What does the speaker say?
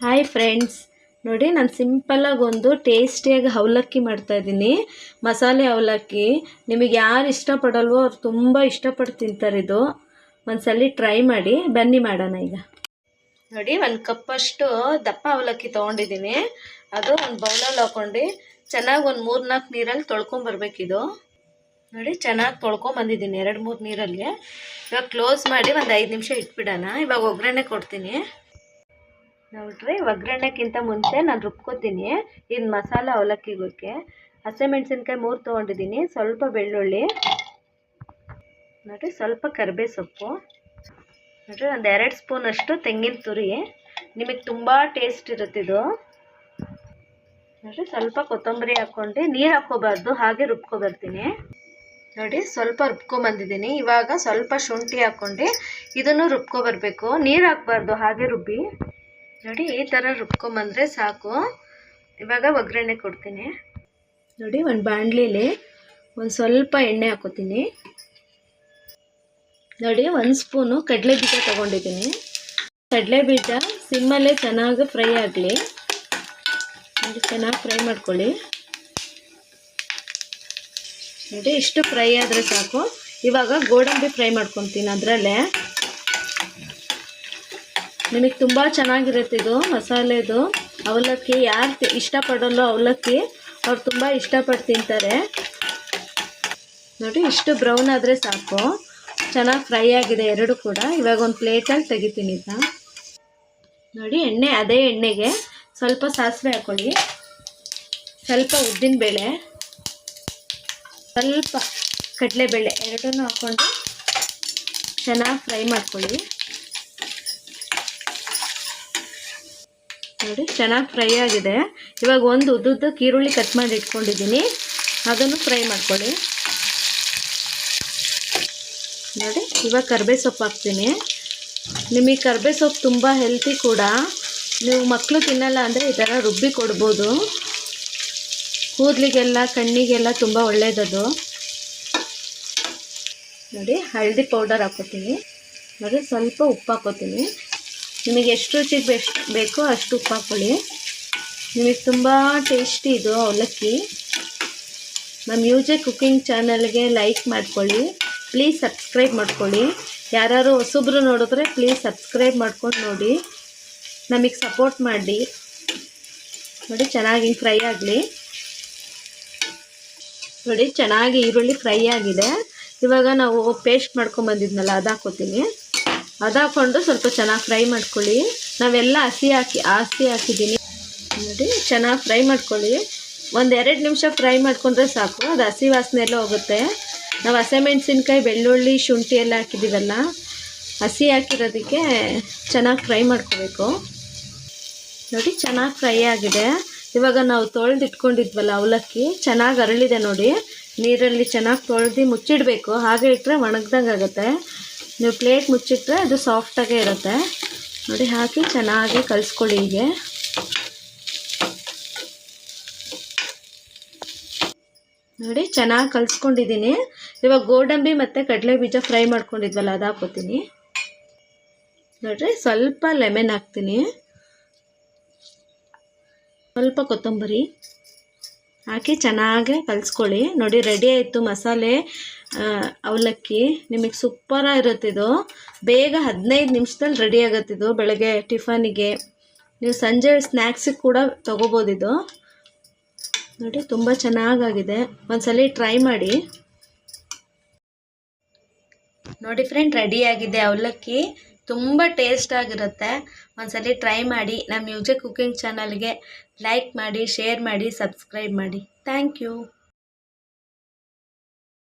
Hi friends ನೋಡಿ ನಾನು ಸಿಂಪಲ್ಲಾಗಿ ಒಂದು ಟೇಸ್ಟಿಯಾಗಿ ಅವಲಕ್ಕಿ ಮಾಡ್ತಾಯಿದ್ದೀನಿ ಮಸಾಲೆ ಅವಲಕ್ಕಿ ನಿಮಗೆ ಯಾರು ಇಷ್ಟಪಡಲ್ವೋ ಅವ್ರು ತುಂಬ ಇಷ್ಟಪಟ್ಟು ತಿಂತಾರೆ ಇದು. ಒಂದ್ಸಲಿ ಟ್ರೈ ಮಾಡಿ, ಬನ್ನಿ ಮಾಡೋಣ ಈಗ. ನೋಡಿ ಒಂದು ಕಪ್ಪಷ್ಟು ದಪ್ಪ ಅವಲಕ್ಕಿ ತೊಗೊಂಡಿದ್ದೀನಿ. ಅದು ಒಂದು ಬೌಲಲ್ಲಿ ಹಾಕ್ಕೊಂಡು ಚೆನ್ನಾಗಿ ಒಂದು ಮೂರು ನಾಲ್ಕು ನೀರಲ್ಲಿ ತೊಳ್ಕೊಂಬರ್ಬೇಕಿದು ನೋಡಿ ಚೆನ್ನಾಗಿ ತೊಳ್ಕೊಂಬಂದಿದ್ದೀನಿ ಎರಡು ಮೂರು ನೀರಲ್ಲಿ. ಇವಾಗ ಕ್ಲೋಸ್ ಮಾಡಿ ಒಂದು ಐದು ನಿಮಿಷ ಇಟ್ಬಿಡೋಣ. ಇವಾಗ ಒಗ್ಗರಣೆ ಕೊಡ್ತೀನಿ. ನೋಡ್ರಿ, ಒಗ್ಗರಣೆಕ್ಕಿಂತ ಮುಂಚೆ ನಾನು ರುಬ್ಕೋತೀನಿ. ಇದು ಮಸಾಲ ಅವಲಕ್ಕಿಗೋಕ್ಕೆ ಹಸಿಮೆಣ್ಸಿನ್ಕಾಯಿ ಮೂರು ತೊಗೊಂಡಿದ್ದೀನಿ ಸ್ವಲ್ಪ ಬೆಳ್ಳುಳ್ಳಿ. ನೋಡಿರಿ, ಸ್ವಲ್ಪ ಕರಿಬೇ ಸೊಪ್ಪು ನೋಡಿರಿ, ಒಂದು ಎರಡು ಸ್ಪೂನಷ್ಟು ತೆಂಗಿನ ತುರಿ. ನಿಮಗೆ ತುಂಬ ಟೇಸ್ಟ್ ಇರುತ್ತಿದು ನೋಡಿರಿ, ಸ್ವಲ್ಪ ಕೊತ್ತಂಬರಿ ಹಾಕ್ಕೊಂಡು, ನೀರು ಹಾಕ್ಕೋಬಾರ್ದು, ಹಾಗೆ ರುಬ್ಕೊಬರ್ತೀನಿ. ನೋಡಿ ಸ್ವಲ್ಪ ರುಬ್ಕೊಂಬಂದಿದ್ದೀನಿ ಇವಾಗ ಸ್ವಲ್ಪ ಶುಂಠಿ ಹಾಕ್ಕೊಂಡು ಇದನ್ನು ರುಬ್ಕೊಬರ್ಬೇಕು. ನೀರು ಹಾಕ್ಬಾರ್ದು, ಹಾಗೆ ರುಬ್ಬಿ. ನೋಡಿ, ಈ ಥರ ರುಬ್ಕೊಂಬಂದರೆ ಸಾಕು. ಇವಾಗ ಒಗ್ಗರಣೆ ಕೊಡ್ತೀನಿ. ನೋಡಿ, ಒಂದು ಬಾಣಲೀಲಿ ಒಂದು ಸ್ವಲ್ಪ ಎಣ್ಣೆ ಹಾಕೋತೀನಿ. ನೋಡಿ, ಒಂದು ಸ್ಪೂನು ಕಡಲೆ ಬೀಜ ತೊಗೊಂಡಿದ್ದೀನಿ. ಕಡಲೆ ಬೀಜ ಸಿಮ್ಮಲ್ಲೇ ಚೆನ್ನಾಗಿ ಫ್ರೈ ಆಗಲಿ. ನೋಡಿ, ಚೆನ್ನಾಗಿ ಫ್ರೈ ಮಾಡ್ಕೊಳ್ಳಿ. ನೋಡಿ, ಇಷ್ಟು ಫ್ರೈ ಆದರೆ ಸಾಕು. ಇವಾಗ ಗೋಡಂಬಿ ಫ್ರೈ ಮಾಡ್ಕೊತೀನಿ ಅದರಲ್ಲೇ. ನಿಮಗೆ ತುಂಬ ಚೆನ್ನಾಗಿರುತ್ತೆ ಇದು ಮಸಾಲೆದು ಅವಲಕ್ಕಿ ಯಾರು ಇಷ್ಟಪಡಲ್ಲೋ ಅವಲಕ್ಕಿ, ಅವ್ರು ತುಂಬ ಇಷ್ಟಪಟ್ಟು ತಿಂತಾರೆ. ನೋಡಿ, ಇಷ್ಟು ಬ್ರೌನ್ ಆದರೆ ಸಾಕು. ಚೆನ್ನಾಗಿ ಫ್ರೈ ಆಗಿದೆ ಎರಡು ಕೂಡ. ಇವಾಗ ಒಂದು ಪ್ಲೇಟಲ್ಲಿ ತೆಗಿತೀನಿ ಈಗ. ನೋಡಿ, ಎಣ್ಣೆ, ಅದೇ ಎಣ್ಣೆಗೆ ಸ್ವಲ್ಪ ಸಾಸಿವೆ ಹಾಕೊಳ್ಳಿ. ಸ್ವಲ್ಪ ಉದ್ದಿನಬೇಳೆ ಸ್ವಲ್ಪ ಕಡಲೆಬೇಳೆ ಎರಡನ್ನೂ ಹಾಕ್ಕೊಂಡು ಚೆನ್ನಾಗಿ ಫ್ರೈ ಮಾಡ್ಕೊಳ್ಳಿ. ನೋಡಿ, ಚೆನ್ನಾಗಿ ಫ್ರೈ ಆಗಿದೆ. ಇವಾಗ ಒಂದು ಉದ್ದುದ್ದಕ್ಕೆ ಈರುಳ್ಳಿ ಕಟ್ ಮಾಡಿ ಇಟ್ಕೊಂಡಿದ್ದೀನಿ. ಅದನ್ನು ಫ್ರೈ ಮಾಡ್ಕೊಳ್ಳಿ. ನೋಡಿ, ಇವಾಗ ಕರ್ಬೇ ಸೊಪ್ಪು ಹಾಕ್ತೀನಿ. ನಿಮಗೆ ಕರ್ಬೇ ಸೊಪ್ಪು ತುಂಬ ಹೆಲ್ತಿ ಕೂಡ. ನೀವು ಮಕ್ಕಳು ತಿನ್ನಲ್ಲ ಅಂದರೆ ಈ ಥರ ರುಬ್ಬಿ ಕೊಡ್ಬೋದು. ಕೂದಲಿಗೆಲ್ಲ, ಕಣ್ಣಿಗೆಲ್ಲ ತುಂಬ ಒಳ್ಳೆಯದದು ನೋಡಿ, ಹಳದಿ ಪೌಡರ್ ಹಾಕೋತೀನಿ ನೋಡಿ, ಸ್ವಲ್ಪ ಉಪ್ಪು ಹಾಕೋತೀನಿ ನಿಮಗೆ ಎಷ್ಟು ರುಚಿಗೆ ಬೆಸ್ಟ್ ಬೇಕೋ ಅಷ್ಟು ಉಪ್ಪು ಹಾಕ್ಕೊಳ್ಳಿ ನಿಮಗೆ ತುಂಬ ಟೇಸ್ಟಿ ಇದು ಅವಲಕ್ಕಿ. ನಮ್ಮ ಮ್ಯೂಜೆ ಕುಕ್ಕಿಂಗ್ ಚಾನಲ್ಗೆ ಲೈಕ್ ಮಾಡ್ಕೊಳ್ಳಿ. ಪ್ಲೀಸ್ ಸಬ್ಸ್ಕ್ರೈಬ್ ಮಾಡ್ಕೊಳ್ಳಿ. ಯಾರು ಹೊಸಬ್ರು ನೋಡಿದ್ರೆ ಪ್ಲೀಸ್ ಸಬ್ಸ್ಕ್ರೈಬ್ ಮಾಡ್ಕೊಂಡು ನೋಡಿ. ನಮಗೆ ಸಪೋರ್ಟ್ ಮಾಡಿ. ನೋಡಿ, ಚೆನ್ನಾಗಿ ಫ್ರೈ ಆಗಲಿ. ನೋಡಿ, ಚೆನ್ನಾಗಿ ಈರುಳ್ಳಿ ಫ್ರೈ ಆಗಿದೆ. ಇವಾಗ ನಾವು ಪೇಸ್ಟ್ ಮಾಡ್ಕೊಂಬಂದಿದ್ನಲ್ಲ ಅದು ಹಾಕೋತೀನಿ. ಅದು ಹಾಕ್ಕೊಂಡು ಸ್ವಲ್ಪ ಚೆನ್ನಾಗಿ ಫ್ರೈ ಮಾಡ್ಕೊಳ್ಳಿ. ನಾವೆಲ್ಲ ಹಸಿ ಹಾಕಿ ಹಸಿ ಹಾಕಿದ್ದೀನಿ ನೋಡಿ, ಚೆನ್ನಾಗಿ ಫ್ರೈ ಮಾಡ್ಕೊಳ್ಳಿ. ಒಂದು ಎರಡು ನಿಮಿಷ ಫ್ರೈ ಮಾಡಿಕೊಂಡ್ರೆ ಸಾಕು. ಅದು ಹಸಿ ವಾಸನೆ ಎಲ್ಲ ಹೋಗುತ್ತೆ. ನಾವು ಹಸಿಮೆಣ್ಸಿನ್ಕಾಯಿ, ಬೆಳ್ಳುಳ್ಳಿ, ಶುಂಠಿ ಎಲ್ಲ ಹಾಕಿದ್ದೀವಲ್ಲ ಹಸಿ ಹಾಕಿರೋದಕ್ಕೆ ಚೆನ್ನಾಗಿ ಫ್ರೈ ಮಾಡ್ಕೋಬೇಕು. ನೋಡಿ, ಚೆನ್ನಾಗಿ ಫ್ರೈ ಆಗಿದೆ. ಇವಾಗ ನಾವು ತೊಳೆದು ಇಟ್ಕೊಂಡಿದ್ವಲ್ಲ ಅವಲಕ್ಕಿ, ಚೆನ್ನಾಗಿ ಅರಳಿದೆ ನೋಡಿ. ನೀರಲ್ಲಿ ಚೆನ್ನಾಗಿ ತೊಳೆದು ಮುಚ್ಚಿಡಬೇಕು. ಹಾಗೆ ಇಟ್ಟರೆ ಒಣಗ್ದಂಗೆ ಆಗುತ್ತೆ ನೀವು ಪ್ಲೇಟ್ ಮುಚ್ಚಿಟ್ರೆ ಅದು ಸಾಫ್ಟಾಗೇ ಇರುತ್ತೆ. ನೋಡಿ, ಹಾಕಿ ಚೆನ್ನಾಗಿ ಕಲಿಸ್ಕೊಳ್ಳಿ ಹೀಗೆ. ನೋಡಿ, ಚೆನ್ನಾಗಿ ಕಲಿಸ್ಕೊಂಡಿದ್ದೀನಿ. ಇವಾಗ ಗೋಡಂಬಿ ಮತ್ತು ಕಡಲೆ ಬೀಜ ಫ್ರೈ ಮಾಡ್ಕೊಂಡಿದ್ವಲ್ಲ, ಅದು ಹಾಕೋತೀನಿ ನೋಡಿರಿ, ಸ್ವಲ್ಪ ಲೆಮನ್ ಹಾಕ್ತೀನಿ. ಸ್ವಲ್ಪ ಕೊತ್ತಂಬರಿ. ಹಾಕಿ ಚೆನ್ನಾಗಿ ಕಲಿಸ್ಕೊಳ್ಳಿ. ನೋಡಿ ರೆಡಿ ಆಯಿತು ಮಸಾಲೆ ಅವಲಕ್ಕಿ. ನಿಮಗೆ ಸೂಪರಾಗಿರುತ್ತೆ ಇದು. ಬೇಗ ಹದಿನೈದು ನಿಮಿಷದಲ್ಲಿ ರೆಡಿ ಆಗುತ್ತಿದ್ದು ಬೆಳಗ್ಗೆ ಟಿಫನಿಗೆ ನೀವು ಸಂಜೆ ಸ್ನ್ಯಾಕ್ಸಿಗೆ ಕೂಡ ತೊಗೋಬೋದು ಇದು. ನೋಡಿ, ತುಂಬ ಚೆನ್ನಾಗಾಗಿದೆ. ಒಂದ್ಸಲ ಟ್ರೈ ಮಾಡಿ. ನೋಡಿ ಫ್ರೆಂಡ್ ರೆಡಿಯಾಗಿದೆ ಅವಲಕ್ಕಿ. ತುಂಬ ಟೇಸ್ಟ್ ಆಗಿರುತ್ತೆ. ಒಂದ್ಸಲಿ ಟ್ರೈ ಮಾಡಿ. ನಮ್ಮ ಮ್ಯೂಜಿಕ್ ಕುಕ್ಕಿಂಗ್ ಚಾನಲ್ಗೆ ಲೈಕ್ ಮಾಡಿ ಶೇರ್ ಮಾಡಿ ಸಬ್ಸ್ಕ್ರೈಬ್ ಮಾಡಿ. Thank you